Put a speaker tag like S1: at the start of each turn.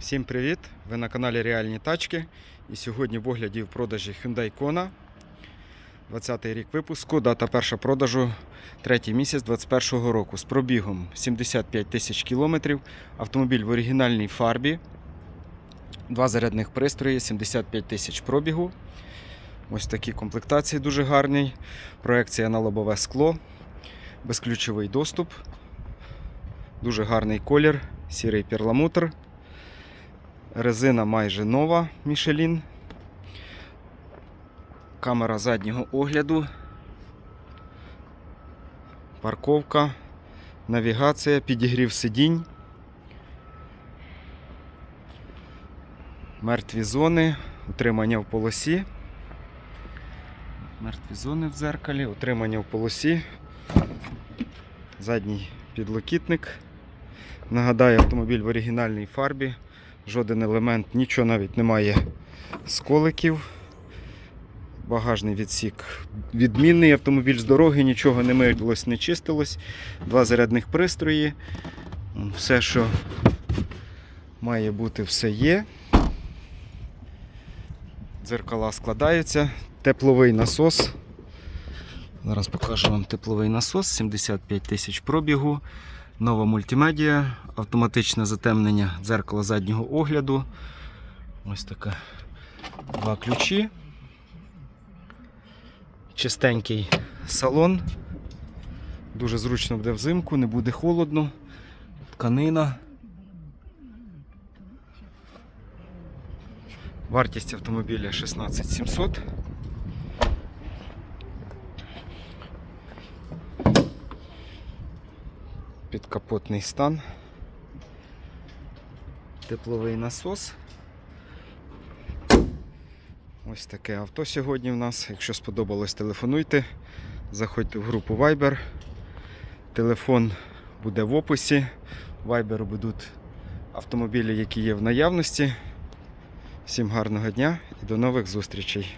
S1: Всім привіт! Ви на каналі Реальні Тачки. І сьогодні в огляді в продажі Hyundai Kona. 20-й рік випуску, дата перша продажу, третій місяць 21-го року. З пробігом 75 тисяч кілометрів. Автомобіль в оригінальній фарбі. Два зарядних пристрої, 75 тисяч пробігу. Ось такі комплектації дуже гарні. Проекція на лобове скло. Безключовий доступ. Дуже гарний колір, сірий перламутр. Резина майже нова Michelin. Камера заднього огляду. Парковка, навігація, підігрів сидінь. Мертві зони, утримання в полосі. Мертві зони в дзеркалі, утримання в полосі. Задній підлокітник. Нагадаю, автомобіль в оригінальній фарбі. Жоден елемент, нічого навіть немає з коликів. Багажний відсік відмінний, автомобіль з дороги, нічого не милось, не чистилось. Два зарядних пристрої. Все, що має бути, все є. Дзеркала складаються. Тепловий насос. Зараз покажу вам тепловий насос, 75 тисяч пробігу. Нова мультимедіа, автоматичне затемнення дзеркала заднього огляду. Ось таке два ключі. Чистенький салон. Дуже зручно буде взимку, не буде холодно. Тканина. Вартість автомобіля 16700. Підкапотний стан. Тепловий насос. Ось таке авто сьогодні в нас. Якщо сподобалось, телефонуйте. Заходьте в групу Viber. Телефон буде в описі. Viber будуть автомобілі, які є в наявності. Всім гарного дня і до нових зустрічей!